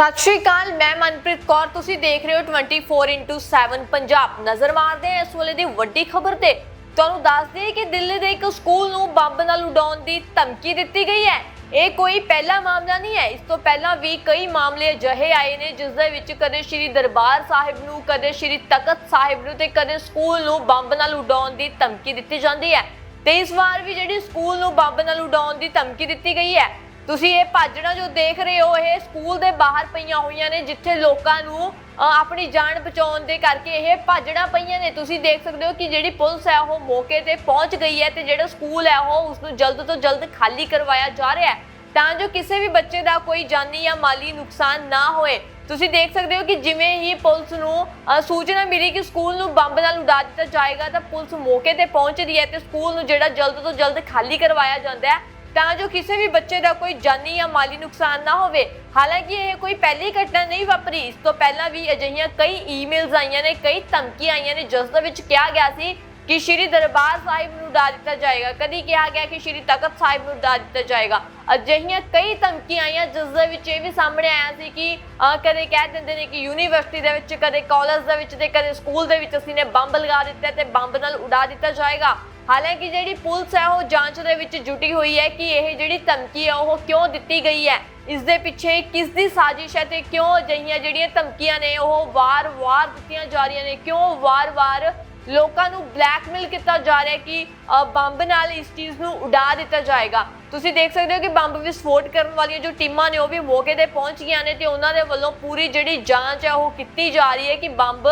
ਸਤਿ ਸ਼੍ਰੀ ਅਕਾਲ, ਮੈਂ ਮਨਪ੍ਰੀਤ ਕੌਰ। ਤੁਸੀਂ ਦੇਖ ਰਹੇ ਹੋ 24/7 ਪੰਜਾਬ। ਨਜ਼ਰ ਮਾਰਦੇ ਹਾਂ ਇਸ ਵੇਲੇ ਦੀ ਵੱਡੀ ਖਬਰ ਤੇ। ਤੁਹਾਨੂੰ ਦੱਸ ਦਈਏ ਕਿ ਦਿੱਲੀ ਦੇ ਇੱਕ ਸਕੂਲ ਨੂੰ ਬੰਬ ਨਾਲ ਉਡਾਉਣ ਦੀ ਧਮਕੀ ਦਿੱਤੀ ਗਈ ਹੈ। ਇਹ ਕੋਈ ਪਹਿਲਾ ਮਾਮਲਾ ਨਹੀਂ ਹੈ। ਇਸ ਤੋਂ ਪਹਿਲਾਂ ਵੀ ਕਈ ਮਾਮਲੇ ਅਜਿਹੇ ਆਏ ਨੇ, ਜਿਸ ਦੇ ਵਿੱਚ ਕਦੇ ਸ਼੍ਰੀ ਦਰਬਾਰ ਸਾਹਿਬ ਨੂੰ, ਕਦੇ ਸ਼੍ਰੀ ਤਖਤ ਸਾਹਿਬ ਨੂੰ ਤੇ ਕਦੇ ਸਕੂਲ ਨੂੰ ਬੰਬ ਨਾਲ ਉਡਾਉਣ ਦੀ ਧਮਕੀ ਦਿੱਤੀ ਜਾਂਦੀ ਹੈ। ਤੇ ਇਸ ਵਾਰ ਵੀ ਜਿਹੜੀ ਸਕੂਲ ਨੂੰ ਬੰਬ ਨਾਲ ਉਡਾਉਣ ਦੀ ਧਮਕੀ ਦਿੱਤੀ ਗਈ ਹੈ ਤੁਸੀਂ ਇਹ ਭਾਜੜਾਂ ਜੋ ਦੇਖ ਰਹੇ ਹੋ, ਇਹ ਸਕੂਲ ਦੇ ਬਾਹਰ ਪਈਆਂ ਹੋਈਆਂ ਨੇ, ਜਿੱਥੇ ਲੋਕਾਂ ਨੂੰ ਆਪਣੀ ਜਾਨ ਬਚਾਉਣ ਦੇ ਕਰਕੇ ਇਹ ਭਾਜਣਾ ਪਈਆਂ ਨੇ। ਤੁਸੀਂ ਦੇਖ ਸਕਦੇ ਹੋ ਕਿ ਜਿਹੜੀ ਪੁਲਿਸ ਹੈ, ਉਹ ਮੌਕੇ ਤੇ ਪਹੁੰਚ ਗਈ ਹੈ ਤੇ ਜਿਹੜਾ ਸਕੂਲ ਹੈ, ਉਹ ਉਸ ਨੂੰ ਜਲਦ ਤੋਂ ਜਲਦ ਖਾਲੀ ਕਰਵਾਇਆ ਜਾ ਰਿਹਾ ਹੈ। ਤਾਂ ਜੋ ਕਿਸੇ ਵੀ ਬੱਚੇ ਦਾ ਕੋਈ ਜਾਨੀ ਜਾਂ ਮਾਲੀ ਨੁਕਸਾਨ ਨਾ ਹੋਏ। ਤੁਸੀਂ ਦੇਖ ਸਕਦੇ ਹੋ ਕਿ ਜਿਵੇਂ ਹੀ ਪੁਲਿਸ ਨੂੰ ਸੂਚਨਾ ਮਿਲੀ ਕਿ ਸਕੂਲ ਨੂੰ ਬੰਬ ਨਾਲ ਉਡਾ ਦਿੱਤਾ ਜਾਏਗਾ, ਤਾਂ ਪੁਲਿਸ ਮੌਕੇ ਤੇ ਪਹੁੰਚਦੀ ਹੈ ਤੇ ਸਕੂਲ ਨੂੰ ਜਿਹੜਾ ਜਲਦ ਤੋਂ ਜਲਦ ਖਾਲੀ ਕਰਵਾਇਆ ਜਾਂਦਾ ਹੈ। ਤਾਂ ਜੋ ਕਿਸੇ ਵੀ ਬੱਚੇ ਦਾ ਕੋਈ ਜਾਨੀ ਜਾਂ ਮਾਲੀ ਨੁਕਸਾਨ ਨਾ ਹੋਵੇ। ਹਾਲਾਂਕਿ ਇਹ ਕੋਈ ਪਹਿਲੀ ਘਟਨਾ ਨਹੀਂ ਵਾਪਰੀ। ਇਸ ਤੋਂ ਪਹਿਲਾਂ ਵੀ ਅਜਿਹੀਆਂ ਕਈ ਈਮੇਲਸ ਆਈਆਂ ਨੇ, ਕਈ ਧਮਕੀਆਂ ਆਈਆਂ ਨੇ, ਜਿਸ ਦੇ ਵਿੱਚ ਕਿਹਾ ਗਿਆ ਸੀ ਕਿ ਸ਼੍ਰੀ ਦਰਬਾਰ ਸਾਹਿਬ ਨੂੰ ਉਡਾ ਦਿੱਤਾ ਜਾਏਗਾ। ਕਦੀ ਕਿਹਾ ਗਿਆ ਕਿ ਸ਼੍ਰੀ ਤਖਤ ਸਾਹਿਬ ਨੂੰ ਉਡਾ ਦਿੱਤਾ ਜਾਏਗਾ। ਅਜਿਹੀਆਂ ਕਈ ਧਮਕੀਆਂ ਆਈਆਂ, ਜਿਸ ਦੇ ਵਿੱਚ ਇਹ ਵੀ ਸਾਹਮਣੇ ਆਇਆ ਸੀ ਕਿ ਕਦੇ ਕਹਿ ਦਿੰਦੇ ਨੇ ਕਿ ਯੂਨੀਵਰਸਿਟੀ ਦੇ ਵਿੱਚ, ਕਦੇ ਕਾਲਜ ਦੇ ਵਿੱਚ ਤੇ ਕਦੇ ਸਕੂਲ ਦੇ ਵਿੱਚ ਅਸੀਂ ਨੇ ਬੰਬ ਲਗਾ ਦਿੱਤਾ ਤੇ ਬੰਬ ਨਾਲ ਉਡਾ ਦਿੱਤਾ ਜਾਏਗਾ। ਹਾਲਾਂਕਿ ਜਿਹੜੀ ਪੁਲਿਸ ਹੈ, ਉਹ ਜਾਂਚ ਦੇ ਵਿੱਚ ਜੁਟੀ ਹੋਈ ਹੈ ਕਿ ਇਹ ਜਿਹੜੀ ਧਮਕੀ ਹੈ, ਉਹ ਕਿਉਂ ਦਿੱਤੀ ਗਈ ਹੈ? ਇਸ ਦੇ ਪਿੱਛੇ ਕਿਸ ਦੀ ਸਾਜ਼ਿਸ਼ ਹੈ ਤੇ ਕਿਉਂ ਅਜਿਹੀਆਂ ਜਿਹੜੀਆਂ ਧਮਕੀਆਂ ਨੇ, ਉਹ ਵਾਰ-ਵਾਰ ਦਿੱਤੀਆਂ ਜਾ ਰਹੀਆਂ ਨੇ? ਕਿਉਂ ਵਾਰ-ਵਾਰ ਲੋਕਾਂ ਨੂੰ ਬਲੈਕਮੇਲ ਕੀਤਾ ਜਾ ਰਿਹਾ ਕਿ ਬੰਬ ਨਾਲ ਇਸ ਚੀਜ਼ ਨੂੰ ਉਡਾ ਦਿੱਤਾ ਜਾਏਗਾ। ਤੁਸੀਂ ਦੇਖ ਸਕਦੇ ਹੋ ਕਿ ਬੰਬ ਵਿਸਫੋਟ ਕਰਨ ਵਾਲੀਆਂ ਜੋ ਟੀਮਾਂ ਨੇ ਉਹ ਵੀ ਮੌਕੇ ਤੇ ਪਹੁੰਚ ਗਈਆਂ ਨੇ ਤੇ ਉਹਨਾਂ ਦੇ ਵੱਲੋਂ ਪੂਰੀ ਜਿਹੜੀ ਜਾਂਚ ਹੈ ਉਹ ਕੀਤੀ ਜਾ ਰਹੀ ਹੈ ਕਿ ਬੰਬ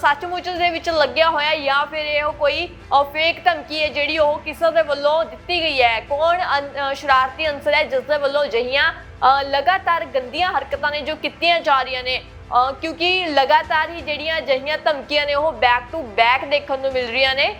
ਸੱਚਮੁੱਚ ਦੇ ਵਿੱਚ ਲੱਗਿਆ ਹੋਇਆ ਜਾਂ ਫਿਰ ਇਹ ਕੋਈ ਫੇਕ ਧਮਕੀ ਹੈ ਜਿਹੜੀ ਉਹ ਕਿਸੇ ਦੇ ਵੱਲੋਂ ਦਿੱਤੀ ਗਈ ਹੈ। ਕੌਣ ਅ, ਸ਼ਰਾਰਤੀ ਅੰਸਰ ਹੈ ਜਿਸ ਦੇ ਵੱਲੋਂ ਅਜਿਹੀਆਂ ਲਗਾਤਾਰ ਗੰਦੀਆਂ ਹਰਕਤਾਂ ਨੇ ਜੋ ਕੀਤੀਆਂ ਜਾ ਰਹੀਆਂ ਨੇ। ਕਿਉਂਕਿ ਲਗਾਤਾਰ ਹੀ ਜਿਹੜੀਆਂ ਅਜਿਹੀਆਂ ਧਮਕੀਆਂ ਨੇ, ਉਹ ਬੈਕ ਟੂ ਬੈਕ ਦੇਖਣ ਨੂੰ ਮਿਲ ਰਹੀਆਂ ਨੇ।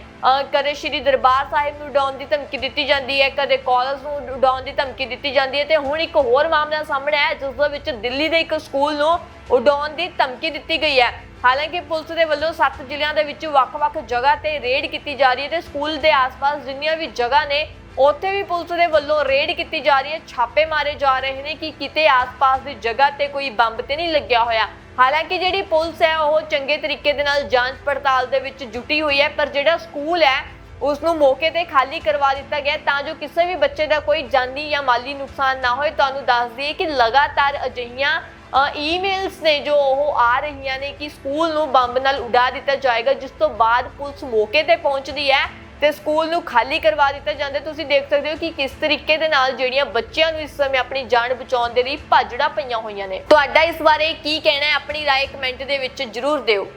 ਕਦੇ ਸ਼੍ਰੀ ਦਰਬਾਰ ਸਾਹਿਬ ਨੂੰ ਉਡਾਉਣ ਦੀ ਧਮਕੀ ਦਿੱਤੀ ਜਾਂਦੀ ਹੈ, ਕਦੇ ਕਾਲਜ ਨੂੰ ਉਡਾਉਣ ਦੀ ਧਮਕੀ ਦਿੱਤੀ ਜਾਂਦੀ ਹੈ ਤੇ ਹੁਣ ਇੱਕ ਹੋਰ ਮਾਮਲਾ ਸਾਹਮਣੇ ਆਇਆ, ਜਿਸ ਦੇ ਵਿੱਚ ਦਿੱਲੀ ਦੇ ਇੱਕ ਸਕੂਲ ਨੂੰ ਉਡਾਉਣ ਦੀ ਧਮਕੀ ਦਿੱਤੀ ਗਈ ਹੈ। ਹਾਲਾਂਕਿ ਪੁਲਿਸ ਦੇ ਵੱਲੋਂ ਸੱਤ ਜ਼ਿਲ੍ਹਿਆਂ ਦੇ ਵਿੱਚ ਵੱਖ-ਵੱਖ ਜਗ੍ਹਾ ਤੇ ਰੇਡ ਕੀਤੀ ਜਾ ਰਹੀ ਹੈ ਤੇ ਸਕੂਲ ਦੇ ਆਸ-ਪਾਸ ਜਿੰਨੀਆਂ ਵੀ ਜਗ੍ਹਾ ਨੇ ਉੱਥੇ ਵੀ ਪੁਲਿਸ ਦੇ ਵੱਲੋਂ ਰੇਡ ਕੀਤੀ ਜਾ ਰਹੀ ਹੈ, ਛਾਪੇ ਮਾਰੇ ਜਾ ਰਹੇ ਨੇ ਕਿ ਕਿਤੇ ਆਸ-ਪਾਸ ਦੀ ਜਗ੍ਹਾ ਤੇ ਕੋਈ ਬੰਬ ਤੇ ਨਹੀਂ ਲੱਗਿਆ ਹੋਇਆ। ਹਾਲਾਂਕਿ ਜਿਹੜੀ ਪੁਲਿਸ ਹੈ, ਉਹ ਚੰਗੇ ਤਰੀਕੇ ਦੇ ਨਾਲ ਜਾਂਚ ਪੜਤਾਲ ਦੇ ਵਿੱਚ ਜੁਟੀ ਹੋਈ ਹੈ, ਪਰ ਜਿਹੜਾ ਸਕੂਲ ਹੈ ਉਸ ਨੂੰ ਮੌਕੇ ਤੇ ਖਾਲੀ ਕਰਵਾ ਦਿੱਤਾ ਗਿਆ ਤਾਂ ਜੋ ਕਿਸੇ ਵੀ ਬੱਚੇ ਦਾ ਕੋਈ ਜਾਨੀ ਜਾਂ ਮਾਲੀ ਨੁਕਸਾਨ ਨਾ ਹੋਏ। ਤੁਹਾਨੂੰ ਦੱਸ ਦਈਏ ਕਿ ਲਗਾਤਾਰ ਅਜਿਹੀਆਂ ਈਮੇਲਸ ਨੇ ਜੋ ਉਹ ਆ ਰਹੀਆਂ ਨੇ ਕਿ ਸਕੂਲ ਨੂੰ ਬੰਬ ਨਾਲ ਉਡਾ ਦਿੱਤਾ ਜਾਏਗਾ, ਜਿਸ ਤੋਂ ਬਾਅਦ ਪੁਲਿਸ ਮੌਕੇ ਤੇ ਪਹੁੰਚਦੀ ਹੈ। ਤੇ ਸਕੂਲ ਨੂੰ ਖਾਲੀ ਕਰਵਾ ਦਿੱਤਾ ਜਾਂਦਾ ਹੈ। ਤੁਸੀਂ ਦੇਖ ਸਕਦੇ ਹੋ ਕਿ ਕਿਸ ਤਰੀਕੇ ਦੇ ਨਾਲ ਜਿਹੜੀਆਂ ਬੱਚਿਆਂ ਨੂੰ ਇਸ ਸਮੇਂ ਆਪਣੀ ਜਾਨ ਬਚਾਉਣ ਦੇ ਲਈ ਭਾਜੜਾ ਪਈਆਂ ਹੋਈਆਂ ਨੇ ਤੁਹਾਡਾ ਇਸ ਬਾਰੇ ਕੀ ਕਹਿਣਾ ਹੈ ਆਪਣੀ رائے ਕਮੈਂਟ ਦੇ ਵਿੱਚ ਜਰੂਰ ਦਿਓ